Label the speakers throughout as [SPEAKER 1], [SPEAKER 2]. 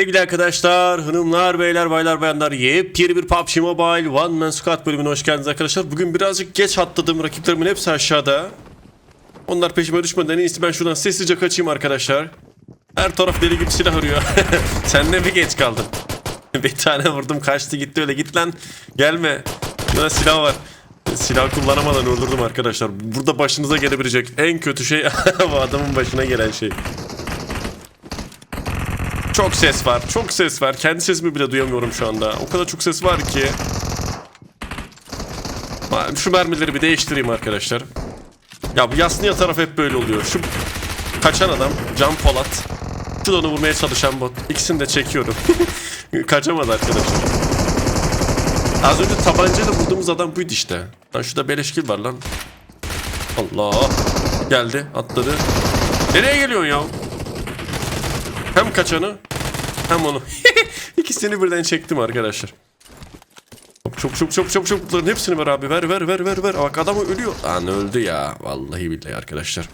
[SPEAKER 1] Sevgili arkadaşlar, hanımlar, beyler, baylar, bayanlar, yepyeni bir PUBG Mobile One Man Squad bölümüne hoş geldiniz arkadaşlar. Bugün birazcık geç atladım, rakiplerimin hepsi aşağıda. Onlar peşime düşmeden en iyisi ben şuradan sessizce kaçayım arkadaşlar. Her taraf deli gibi silah arıyor. Sen ne bir geç kaldın? bir tane vurdum kaçtı gitti öyle git lan. Gelme. Burada silah var. Silah kullanamadan öldürdüm arkadaşlar. Burada başınıza gelebilecek en kötü şey bu adamın başına gelen şey. Çok ses var. Çok ses var. Kendi sesimi bile duyamıyorum şu anda. O kadar çok ses var ki. Şu mermileri bir değiştireyim arkadaşlar. Ya bu Yasniya taraf hep böyle oluyor. Şu kaçan adam Can Polat. Şu onu vurmaya çalışan bot. İkisini de çekiyorum. Kaçamadı arkadaşlar. Az önce tabancayla vurduğumuz adam buydu işte. Lan şurada beleşkil var lan. Allah. Geldi atladı. Nereye geliyorsun ya? Hem kaçanı hem onu. İkisini birden çektim arkadaşlar. Çok çok çok çok çok bunların hepsini ver abi ver ver ver ver ver. Bak adamı ölüyor. Lan öldü ya. Vallahi billahi arkadaşlar.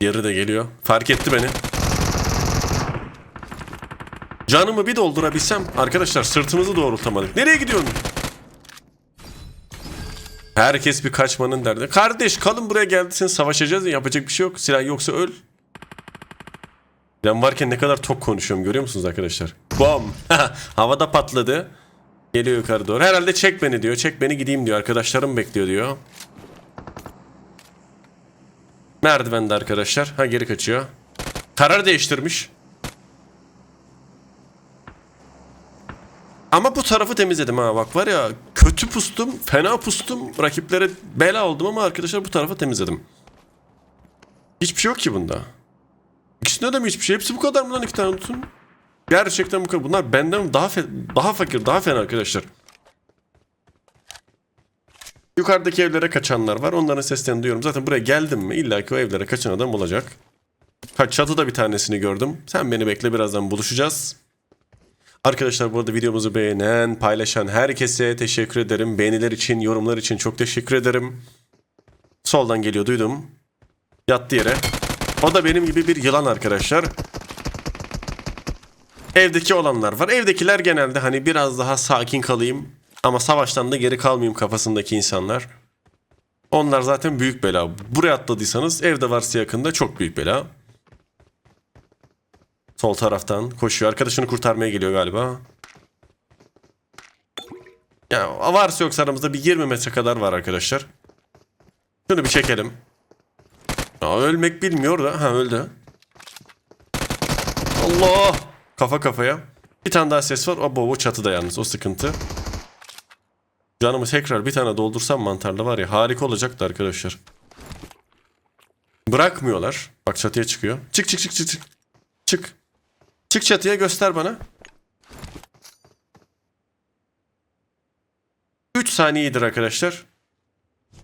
[SPEAKER 1] Yarı da geliyor. Fark etti beni. Canımı bir doldurabilsem arkadaşlar sırtımızı doğrultamadık. Nereye gidiyorsun? Herkes bir kaçmanın derdi. Kardeş kalın buraya geldiysen savaşacağız ya yapacak bir şey yok. Silah yoksa öl. Ben varken ne kadar tok konuşuyorum görüyor musunuz arkadaşlar? Bom. Havada patladı. Geliyor yukarı doğru. Herhalde çek beni diyor. Çek beni gideyim diyor. Arkadaşlarım bekliyor diyor. Merdivende arkadaşlar. Ha geri kaçıyor. Karar değiştirmiş. Ama bu tarafı temizledim ha bak var ya kötü pustum, fena pustum, rakiplere bela oldum ama arkadaşlar bu tarafı temizledim. Hiçbir şey yok ki bunda. İkisinde de mi hiçbir şey? Hepsi bu kadar mı lan iki tane tutun? Gerçekten bu kadar. Bunlar benden daha daha fakir, daha fena arkadaşlar. Yukarıdaki evlere kaçanlar var. Onların seslerini duyuyorum. Zaten buraya geldim mi illa ki o evlere kaçan adam olacak. Ha çatıda bir tanesini gördüm. Sen beni bekle birazdan buluşacağız. Arkadaşlar bu arada videomuzu beğenen, paylaşan herkese teşekkür ederim. Beğeniler için, yorumlar için çok teşekkür ederim. Soldan geliyor duydum. Yattı yere. O da benim gibi bir yılan arkadaşlar. Evdeki olanlar var. Evdekiler genelde hani biraz daha sakin kalayım. Ama savaştan da geri kalmayayım kafasındaki insanlar. Onlar zaten büyük bela. Buraya atladıysanız evde varsa yakında çok büyük bela. Sol taraftan koşuyor. Arkadaşını kurtarmaya geliyor galiba. Ya varsa yoksa aramızda bir 20 metre kadar var arkadaşlar. Şunu bir çekelim. Ya ölmek bilmiyor da. Ha öldü. Allah! Kafa kafaya. Bir tane daha ses var. Abo o çatıda yalnız. O sıkıntı. Canımı tekrar bir tane doldursam mantarla var ya harika olacaktı arkadaşlar. Bırakmıyorlar. Bak çatıya çıkıyor. Çık çık çık çık çık. Çık. Çık çatıya göster bana. 3 saniyedir arkadaşlar.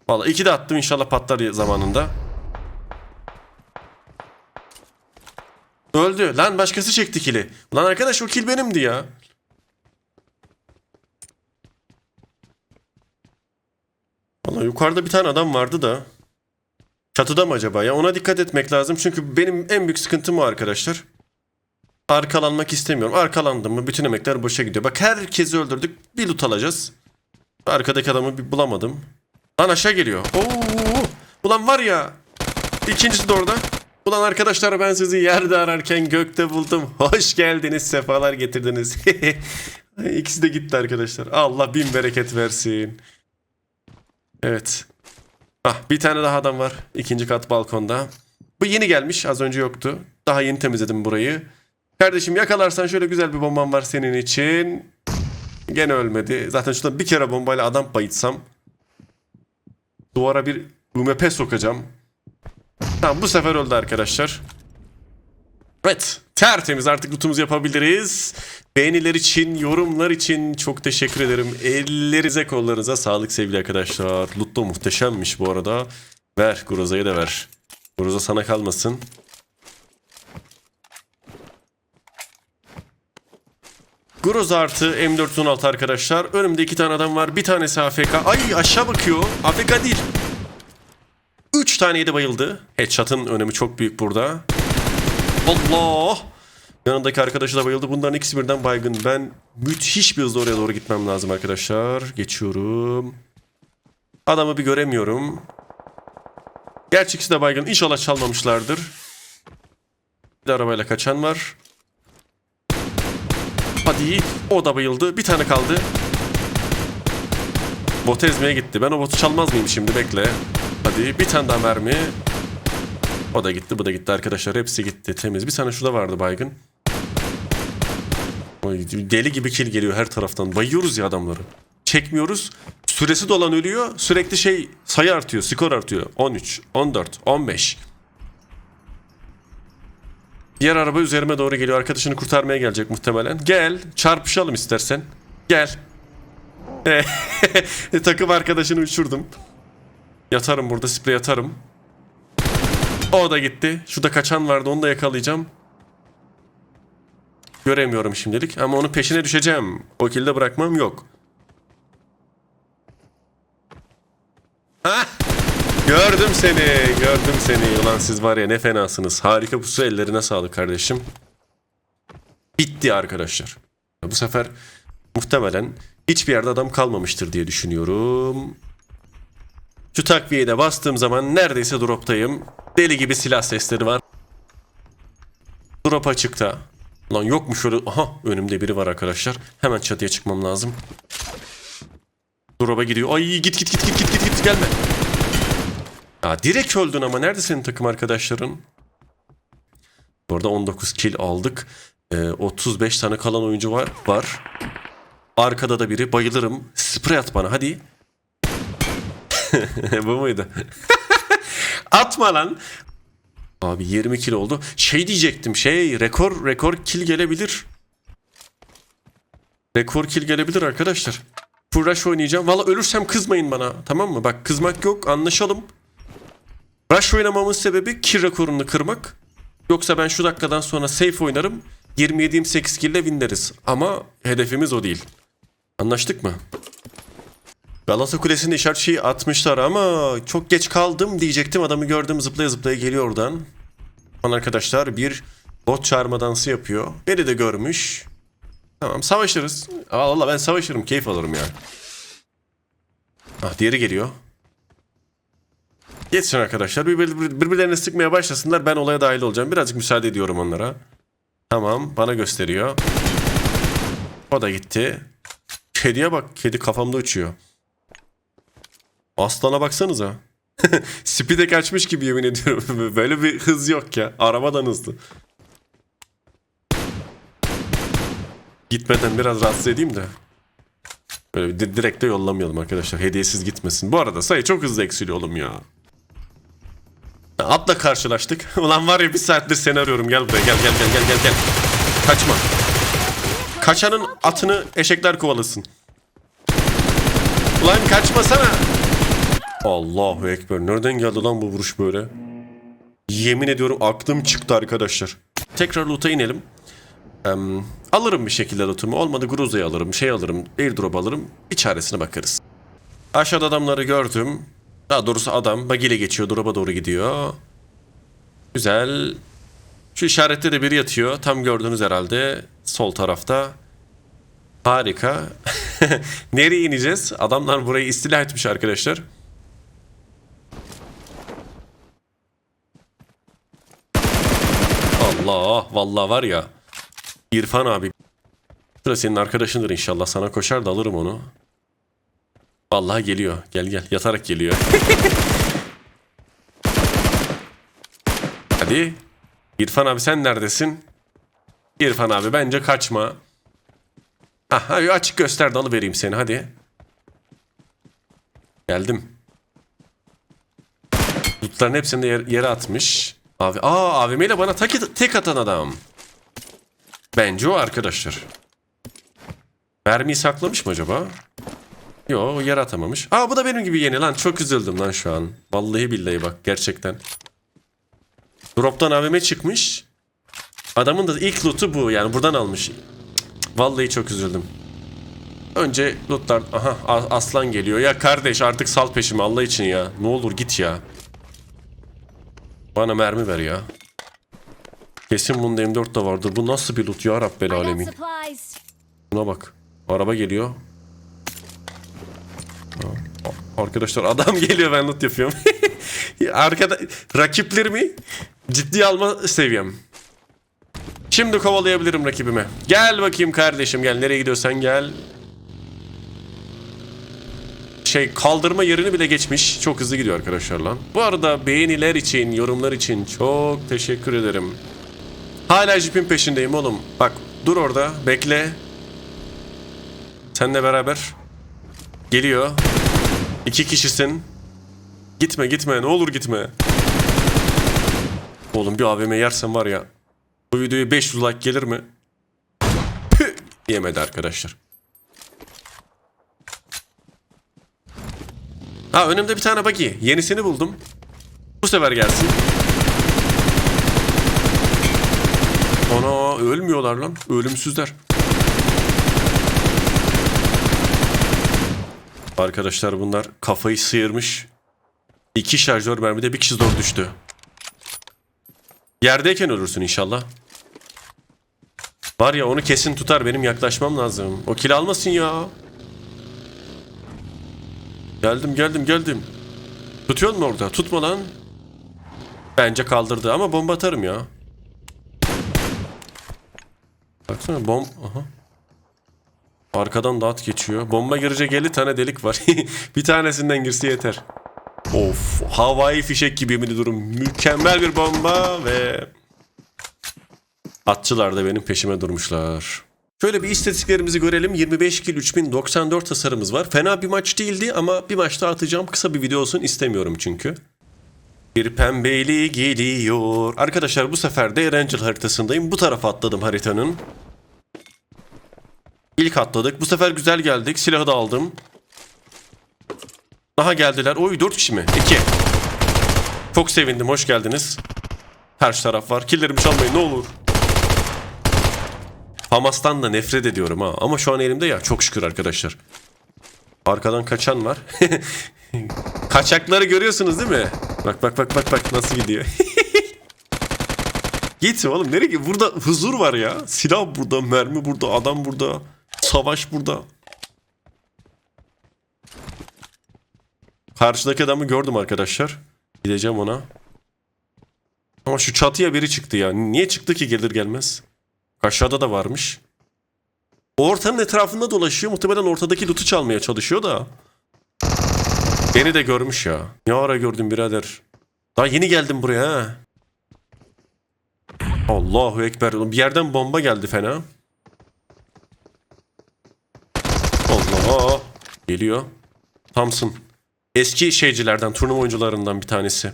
[SPEAKER 1] Valla 2 de attım inşallah patlar zamanında. Öldü. Lan başkası çekti kili. Lan arkadaş o kil benimdi ya. Valla yukarıda bir tane adam vardı da. Çatıda mı acaba ya? Ona dikkat etmek lazım. Çünkü benim en büyük sıkıntım o arkadaşlar. Arkalanmak istemiyorum. Arkalandım mı bütün emekler boşa gidiyor. Bak herkesi öldürdük. Bir loot alacağız. Arkadaki adamı bir bulamadım. Lan aşağı geliyor. Oo! Ulan var ya. İkincisi de orada. Ulan arkadaşlar ben sizi yerde ararken gökte buldum. Hoş geldiniz. Sefalar getirdiniz. İkisi de gitti arkadaşlar. Allah bin bereket versin. Evet. Ah bir tane daha adam var. İkinci kat balkonda. Bu yeni gelmiş. Az önce yoktu. Daha yeni temizledim burayı. Kardeşim yakalarsan şöyle güzel bir bombam var senin için. Gene ölmedi. Zaten şurada bir kere bombayla adam bayıtsam. Duvara bir UMP sokacağım. Tamam bu sefer öldü arkadaşlar. Evet. Tertemiz artık lootumuzu yapabiliriz. Beğeniler için, yorumlar için çok teşekkür ederim. Ellerinize kollarınıza sağlık sevgili arkadaşlar. Loot da muhteşemmiş bu arada. Ver Groza'ya da ver. Groza sana kalmasın. Groza artı M416 arkadaşlar. Önümde iki tane adam var. Bir tanesi AFK. Ay aşağı bakıyor. AFK değil. Üç taneydi bayıldı. Headshot'ın önemi çok büyük burada. Allah! Yanındaki arkadaşı da bayıldı. Bunların ikisi birden baygın. Ben müthiş bir hızla oraya doğru gitmem lazım arkadaşlar. Geçiyorum. Adamı bir göremiyorum. Gerçi ikisi de baygın. İnşallah çalmamışlardır. Bir arabayla kaçan var. Hadi. O da bayıldı. Bir tane kaldı. Botu ezmeye gitti. Ben o botu çalmaz mıyım şimdi? Bekle. Hadi bir tane daha mermi. O da gitti, bu da gitti arkadaşlar. Hepsi gitti. Temiz. Bir tane şurada vardı baygın. Deli gibi kill geliyor her taraftan. Bayıyoruz ya adamları. Çekmiyoruz. Süresi dolan ölüyor. Sürekli şey sayı artıyor. Skor artıyor. 13, 14, 15. Diğer araba üzerime doğru geliyor. Arkadaşını kurtarmaya gelecek muhtemelen. Gel. Çarpışalım istersen. Gel. Takım arkadaşını uçurdum. Yatarım burada sprey atarım. O da gitti. Şurada kaçan vardı onu da yakalayacağım. Göremiyorum şimdilik ama onun peşine düşeceğim. O kilde bırakmam yok. Hah! Gördüm seni, gördüm seni. Ulan siz var ya ne fenasınız. Harika pusu ellerine sağlık kardeşim. Bitti arkadaşlar. Bu sefer muhtemelen hiçbir yerde adam kalmamıştır diye düşünüyorum. Şu takviyeyi de bastığım zaman neredeyse droptayım. Deli gibi silah sesleri var. Drop açıkta. Lan yok mu şöyle? Aha önümde biri var arkadaşlar. Hemen çatıya çıkmam lazım. Drop'a gidiyor. Ay git git git git git git git gelme. Ya direkt öldün ama nerede senin takım arkadaşların? Bu arada 19 kill aldık. Ee, 35 tane kalan oyuncu var. var. Arkada da biri. Bayılırım. Sprey at bana hadi. Bu muydu? Atma lan. Abi 20 kill oldu. Şey diyecektim şey rekor rekor kill gelebilir. Rekor kill gelebilir arkadaşlar. Rush oynayacağım. Valla ölürsem kızmayın bana. Tamam mı? Bak kızmak yok anlaşalım. Rush oynamamın sebebi kill rekorunu kırmak. Yoksa ben şu dakikadan sonra safe oynarım. 27-28 kill ile winleriz. Ama hedefimiz o değil. Anlaştık mı? Galata Kulesi'nde işaret şeyi atmışlar ama çok geç kaldım diyecektim. Adamı gördüm zıplaya zıplaya geliyor oradan. Lan arkadaşlar bir bot çağırma dansı yapıyor. Beni de görmüş. Tamam savaşırız. Allah Allah ben savaşırım keyif alırım ya. Ah diğeri geliyor. Geçsin arkadaşlar. Birbir, birbirlerine sıkmaya başlasınlar. Ben olaya dahil olacağım. Birazcık müsaade ediyorum onlara. Tamam bana gösteriyor. O da gitti. Kediye bak. Kedi kafamda uçuyor. Aslana baksanıza. Speed'e kaçmış gibi yemin ediyorum. Böyle bir hız yok ya. Arabadan hızlı. Gitmeden biraz rahatsız edeyim de. Böyle di- direkt de yollamayalım arkadaşlar. Hediyesiz gitmesin. Bu arada sayı çok hızlı eksiliyor oğlum ya. Atla karşılaştık. Ulan var ya bir saattir seni arıyorum. Gel buraya gel gel gel gel gel gel. Kaçma. Kaçanın atını eşekler kovalasın. Ulan kaçmasana. Allahu Ekber. Nereden geldi lan bu vuruş böyle? Yemin ediyorum aklım çıktı arkadaşlar. Tekrar loot'a inelim. Em, alırım bir şekilde lootumu. Olmadı Gruza'yı alırım. Şey alırım. Airdrop alırım. Bir çaresine bakarız. Aşağıda adamları gördüm. Daha doğrusu adam bagiyle geçiyor. Drop'a doğru gidiyor. Güzel. Şu işarette de biri yatıyor. Tam gördünüz herhalde. Sol tarafta. Harika. Nereye ineceğiz? Adamlar burayı istila etmiş arkadaşlar. Allah vallahi var ya. İrfan abi. Sıra senin arkadaşındır inşallah. Sana koşar da alırım onu. Vallahi geliyor. Gel gel. Yatarak geliyor. Hadi. İrfan abi sen neredesin? İrfan abi bence kaçma. Aha açık göster dalı vereyim seni hadi. Geldim. Lootların hepsini de yer- yere atmış. Abi, aa AVM ile bana tek, tek atan adam. Bence o arkadaşlar. Mermiyi saklamış mı acaba? Yo yer atamamış. Aa bu da benim gibi yeni lan. Çok üzüldüm lan şu an. Vallahi billahi bak gerçekten. Drop'tan AVM çıkmış. Adamın da ilk loot'u bu yani buradan almış. Vallahi çok üzüldüm. Önce lootlar... Aha aslan geliyor. Ya kardeş artık sal peşimi Allah için ya. Ne olur git ya. Bana mermi ver ya. Kesin bunun M4 de vardır. Bu nasıl bir loot ya Rabbel alemin. Buna bak. Araba geliyor. Arkadaşlar adam geliyor ben loot yapıyorum. Arkada rakiplerimi ciddiye alma seviyem. Şimdi kovalayabilirim rakibimi. Gel bakayım kardeşim gel. Nereye gidiyorsan gel. Şey kaldırma yerini bile geçmiş. Çok hızlı gidiyor arkadaşlar lan. Bu arada beğeniler için, yorumlar için çok teşekkür ederim. Hala jipin peşindeyim oğlum. Bak dur orada bekle. Seninle beraber. Geliyor. İki kişisin. Gitme gitme ne olur gitme. Oğlum bir AVM yersen var ya. Bu videoya 500 like gelir mi? Püh! Yemedi arkadaşlar. Ha önümde bir tane buggy. Yenisini buldum. Bu sefer gelsin. Ana ölmüyorlar lan. Ölümsüzler. Arkadaşlar bunlar kafayı sıyırmış. İki şarjör mermide bir kişi zor düştü. Yerdeyken ölürsün inşallah. Var ya onu kesin tutar benim yaklaşmam lazım. O kill almasın ya. Geldim geldim geldim. Tutuyor mu orada? Tutma lan. Bence kaldırdı ama bomba atarım ya. Baksana bom... Aha. Arkadan dağıt geçiyor. Bomba girecek 50 tane delik var. bir tanesinden girse yeter. Of havai fişek gibi yemin ediyorum. Mükemmel bir bomba ve... Atçılar da benim peşime durmuşlar. Şöyle bir istatistiklerimizi görelim. 25 kill 3094 hasarımız var. Fena bir maç değildi ama bir maçta atacağım. Kısa bir video olsun istemiyorum çünkü. Bir pembeli geliyor. Arkadaşlar bu sefer de Erangel haritasındayım. Bu tarafa atladım haritanın. İlk atladık. Bu sefer güzel geldik. Silahı da aldım. Daha geldiler. Oy 4 kişi mi? 2. Çok sevindim. Hoş geldiniz. Karşı taraf var. Killerimi çalmayın ne olur. Hamas'tan da nefret ediyorum ha. Ama şu an elimde ya. Çok şükür arkadaşlar. Arkadan kaçan var. Kaçakları görüyorsunuz değil mi? Bak bak bak bak bak nasıl gidiyor. Git oğlum nereye? Burada huzur var ya. Silah burada, mermi burada, adam burada. Savaş burada. Karşıdaki adamı gördüm arkadaşlar. Gideceğim ona. Ama şu çatıya biri çıktı ya. Niye çıktı ki gelir gelmez? Aşağıda da varmış. O ortanın etrafında dolaşıyor. Muhtemelen ortadaki loot'u çalmaya çalışıyor da. Beni de görmüş ya. Ne ara gördüm birader. Daha yeni geldim buraya ha. Allahu Ekber. Bir yerden bomba geldi fena. Allah. Geliyor. Thompson. Eski şeycilerden, turnuva oyuncularından bir tanesi.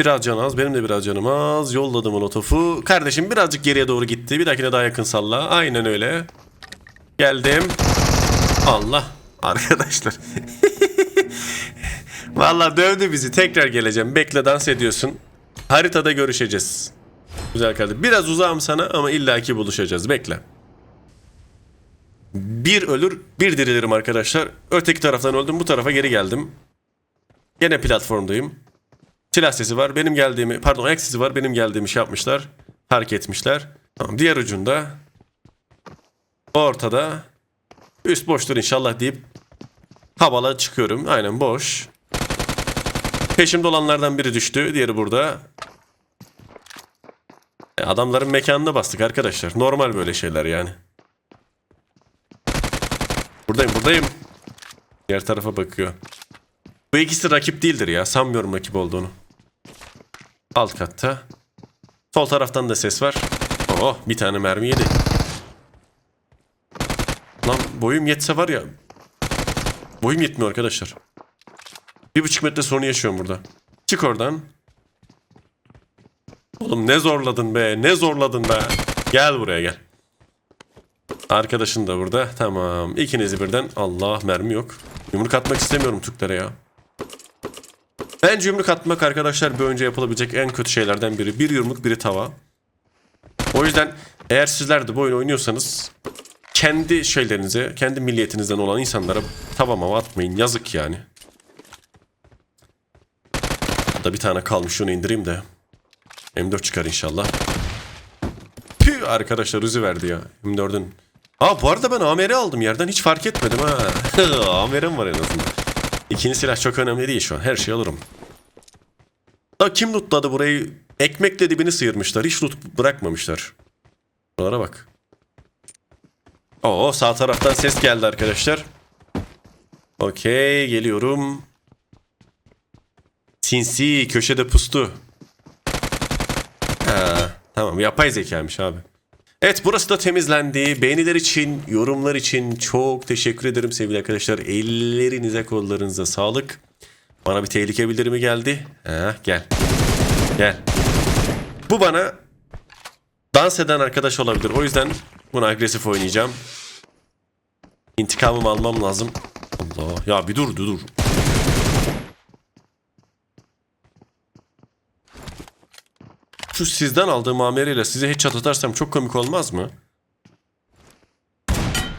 [SPEAKER 1] Biraz can az, benim de biraz canım az. Yolladım molotofu. Kardeşim birazcık geriye doğru gitti. Bir dahakine daha yakın salla. Aynen öyle. Geldim. Allah. Arkadaşlar. Vallahi dövdü bizi. Tekrar geleceğim. Bekle dans ediyorsun. Haritada görüşeceğiz. Güzel kardeşim. Biraz uzağım sana ama illaki buluşacağız. Bekle. Bir ölür, bir dirilirim arkadaşlar. Öteki taraftan öldüm, bu tarafa geri geldim. Gene platformdayım. Silah sesi var, benim geldiğimi, pardon ayak sesi var, benim geldiğimi şey yapmışlar. Fark etmişler. Tamam, diğer ucunda. Ortada. Üst boştur inşallah deyip havala çıkıyorum. Aynen boş. Peşimde olanlardan biri düştü, diğeri burada. E, Adamların mekanına bastık arkadaşlar. Normal böyle şeyler yani. Buradayım buradayım. Diğer tarafa bakıyor. Bu ikisi rakip değildir ya. Sanmıyorum rakip olduğunu. Alt katta. Sol taraftan da ses var. Oh bir tane mermi yedi. Lan boyum yetse var ya. Boyum yetmiyor arkadaşlar. Bir buçuk metre sorunu yaşıyorum burada. Çık oradan. Oğlum ne zorladın be. Ne zorladın be. Gel buraya gel. Arkadaşın da burada. Tamam. İkinizi birden. Allah mermi yok. Yumruk atmak istemiyorum Türklere ya. Bence yumruk atmak arkadaşlar bir önce yapılabilecek en kötü şeylerden biri. Bir yumruk biri tava. O yüzden eğer sizler de bu oyunu oynuyorsanız kendi şeylerinize, kendi milliyetinizden olan insanlara tava mava atmayın. Yazık yani. Burada bir tane kalmış şunu indireyim de. M4 çıkar inşallah. Tüh arkadaşlar Uzi verdi ya. M4'ün. Aa bu arada ben AMR aldım yerden hiç fark etmedim ha. AMR'm var en azından. İkinci silah çok önemli değil şu an. Her şeyi alırım. Da kim lootladı burayı? Ekmekle dibini sıyırmışlar. Hiç loot bırakmamışlar. Buralara bak. Oo sağ taraftan ses geldi arkadaşlar. Okey geliyorum. Sinsi köşede pustu. Ha, tamam yapay zekaymış abi. Evet burası da temizlendi. Beğeniler için, yorumlar için çok teşekkür ederim sevgili arkadaşlar. Ellerinize kollarınıza sağlık. Bana bir tehlike bildirimi geldi. Ha, gel. Gel. Bu bana dans eden arkadaş olabilir. O yüzden bunu agresif oynayacağım. İntikamımı almam lazım. Allah. Ya bir dur dur dur. Şu sizden aldığım ameliyle size headshot atarsam çok komik olmaz mı?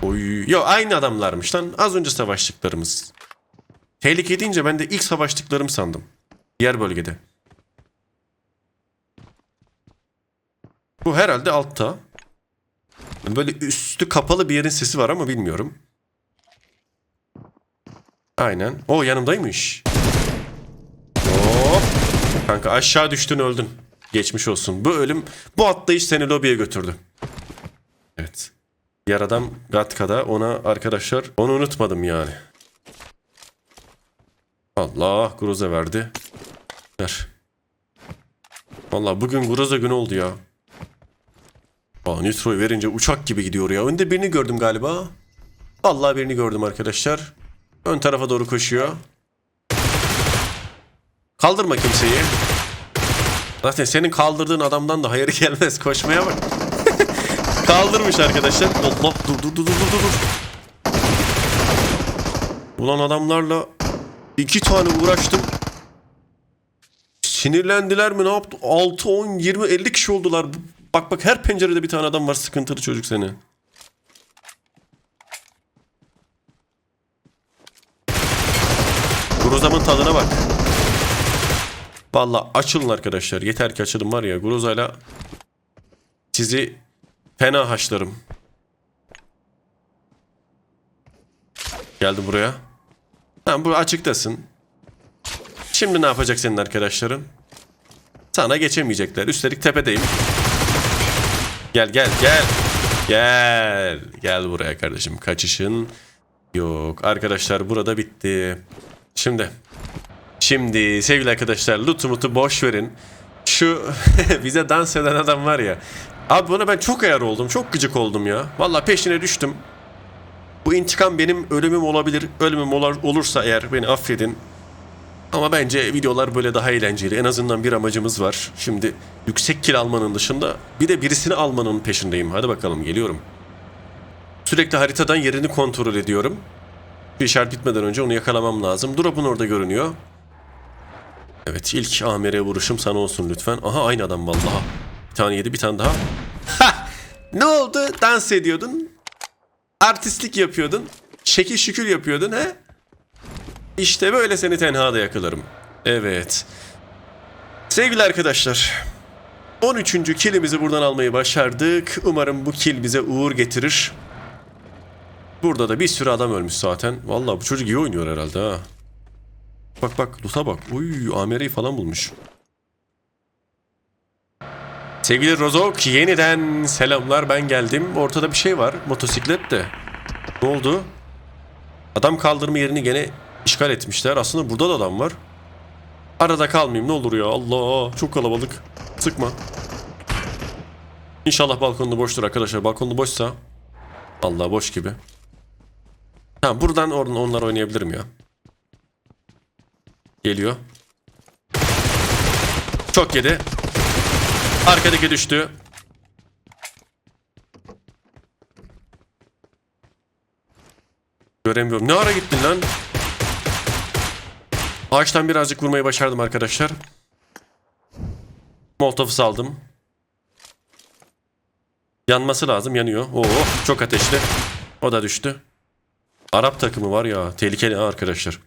[SPEAKER 1] Oy. Ya aynı adamlarmış lan. Az önce savaştıklarımız. Tehlike deyince ben de ilk savaştıklarım sandım. Diğer bölgede. Bu herhalde altta. Böyle üstü kapalı bir yerin sesi var ama bilmiyorum. Aynen. O yanımdaymış. Hop. Kanka aşağı düştün öldün. Geçmiş olsun. Bu ölüm, bu atlayış seni lobiye götürdü. Evet. Diğer adam Gatka'da ona arkadaşlar onu unutmadım yani. Allah Groza verdi. Ver. Vallahi bugün Groza günü oldu ya. Aa, Nitro'yu verince uçak gibi gidiyor ya. Önde birini gördüm galiba. Vallahi birini gördüm arkadaşlar. Ön tarafa doğru koşuyor. Kaldırma kimseyi. Zaten senin kaldırdığın adamdan da hayır gelmez. Koşmaya bak. Kaldırmış arkadaşlar. Allah dur dur dur dur dur dur. Ulan adamlarla iki tane uğraştım. Sinirlendiler mi ne yaptı? 6, 10, 20, 50 kişi oldular. Bak bak her pencerede bir tane adam var sıkıntılı çocuk seni. Grozam'ın tadına bak. Valla açılın arkadaşlar. Yeter ki açılın var ya. Groza'yla sizi fena haşlarım. Geldi buraya. Tamam bu açıktasın. Şimdi ne yapacak senin arkadaşların? Sana geçemeyecekler. Üstelik tepedeyim. Gel gel gel. Gel. Gel buraya kardeşim. Kaçışın yok. Arkadaşlar burada bitti. Şimdi. Şimdi sevgili arkadaşlar lootu mutu boş verin. Şu bize dans eden adam var ya. Abi buna ben çok ayar oldum. Çok gıcık oldum ya. Valla peşine düştüm. Bu intikam benim ölümüm olabilir. Ölümüm olur, olursa eğer beni affedin. Ama bence videolar böyle daha eğlenceli. En azından bir amacımız var. Şimdi yüksek kill almanın dışında bir de birisini almanın peşindeyim. Hadi bakalım geliyorum. Sürekli haritadan yerini kontrol ediyorum. Bir işaret bitmeden önce onu yakalamam lazım. Drop'un orada görünüyor. Evet ilk AMR vuruşum sana olsun lütfen. Aha aynı adam vallahi. Bir tane yedi bir tane daha. Ha! Ne oldu? Dans ediyordun. Artistlik yapıyordun. Şekil şükür yapıyordun he? İşte böyle seni tenhada yakalarım. Evet. Sevgili arkadaşlar. 13. kilimizi buradan almayı başardık. Umarım bu kill bize uğur getirir. Burada da bir sürü adam ölmüş zaten. Vallahi bu çocuk iyi oynuyor herhalde ha. Bak bak loot'a bak. Uy AMR'yi falan bulmuş. Sevgili Rozok yeniden selamlar ben geldim. Ortada bir şey var motosiklet de. Ne oldu? Adam kaldırma yerini gene işgal etmişler. Aslında burada da adam var. Arada kalmayayım ne olur ya. Allah çok kalabalık. Sıkma. İnşallah balkonda boştur arkadaşlar. Balkonda boşsa. Allah boş gibi. Ha buradan oradan onlar oynayabilirim ya. Geliyor. Çok yedi. Arkadaki düştü. Göremiyorum. Ne ara gittin lan? Ağaçtan birazcık vurmayı başardım arkadaşlar. Molotof'u saldım. Yanması lazım. Yanıyor. Oo, çok ateşli. O da düştü. Arap takımı var ya. Tehlikeli arkadaşlar.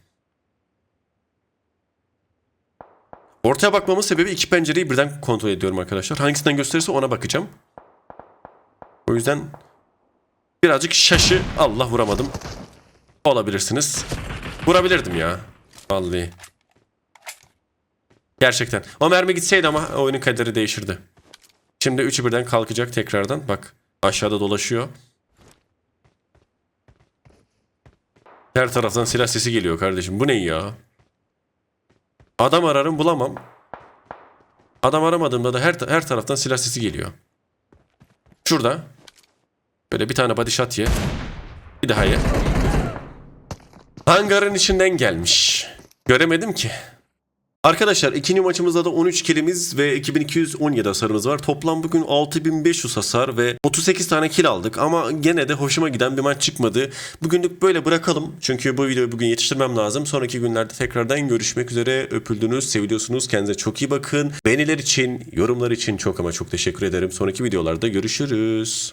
[SPEAKER 1] Ortaya bakmamın sebebi iki pencereyi birden kontrol ediyorum arkadaşlar. Hangisinden gösterirse ona bakacağım. O yüzden birazcık şaşı Allah vuramadım. Olabilirsiniz. Vurabilirdim ya. Vallahi. Gerçekten. O mermi gitseydi ama oyunun kaderi değişirdi. Şimdi üçü birden kalkacak tekrardan. Bak aşağıda dolaşıyor. Her taraftan silah sesi geliyor kardeşim. Bu ne ya? Adam ararım bulamam. Adam aramadığımda da her her taraftan silah sesi geliyor. Şurada. Böyle bir tane body shot ye. Bir daha ye. Hangarın içinden gelmiş. Göremedim ki. Arkadaşlar ikinci maçımızda da 13 kilimiz ve 2217 hasarımız var. Toplam bugün 6500 hasar ve 38 tane kill aldık ama gene de hoşuma giden bir maç çıkmadı. Bugünlük böyle bırakalım çünkü bu videoyu bugün yetiştirmem lazım. Sonraki günlerde tekrardan görüşmek üzere. Öpüldünüz, seviliyorsunuz. Kendinize çok iyi bakın. Beğeniler için, yorumlar için çok ama çok teşekkür ederim. Sonraki videolarda görüşürüz.